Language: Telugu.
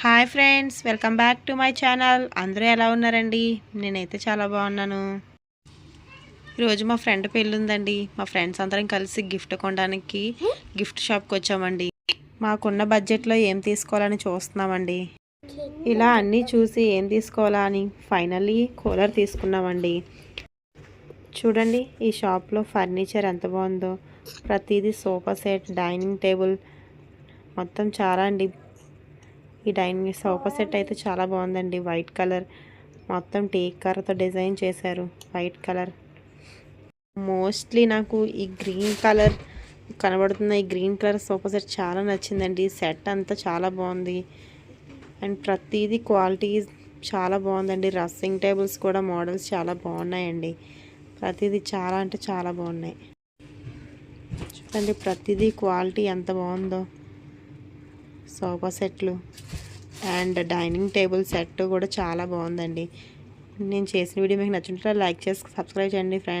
Hi friends welcome back to my channel. అందరూ ఎలా ఉన్నారండి? నేనైతే చాలా బాగున్నాను. ఈరోజు మా ఫ్రెండ్ పెళ్ళి ఉందండి మా ఫ్రెండ్స్ అందరం కలిసి గిఫ్ట్ కొనడానికి గిఫ్ట్ షాప్కి వచ్చామండి. మాకున్న బడ్జెట్లో ఏం తీసుకోవాలని చూస్తున్నామండి. ఇలా అన్నీ చూసి ఏం తీసుకోవాలా అని ఫైనల్లీ కూలర్ తీసుకున్నామండి. చూడండి ఈ షాప్లో ఫర్నిచర్ ఎంత బాగుందో. ప్రతిదీ సోఫా సెట్ డైనింగ్ టేబుల్. మొత్తం చాలా అండి. ఈ డైనింగ్ సోఫా సెట్ అయితే చాలా బాగుందండి. White colour. మొత్తం టేక్ కర్రతో డిజైన్ చేశారు. White colour. మోస్ట్లీ నాకు ఈ గ్రీన్ కలర్ కనబడుతున్న ఈ గ్రీన్ కలర్ సోఫా సెట్ చాలా నచ్చిందండి. సెట్ అంతా చాలా బాగుంది. అండ్ ప్రతిదీ క్వాలిటీ చాలా బాగుందండి. రస్సింగ్ టేబుల్స్ కూడా మోడల్స్ చాలా బాగున్నాయండి. ప్రతిదీ చాలా అంటే చాలా బాగున్నాయి. చూడండి ప్రతిదీ క్వాలిటీ ఎంత బాగుందో. సోఫా సెట్లు అండ్ డైనింగ్ టేబుల్ సెట్ కూడా చాలా బాగుందండి. నేను చేసిన వీడియో మీకు నచ్చుంటే లైక్ చేసి సబ్స్క్రైబ్ చేయండి ఫ్రెండ్స్.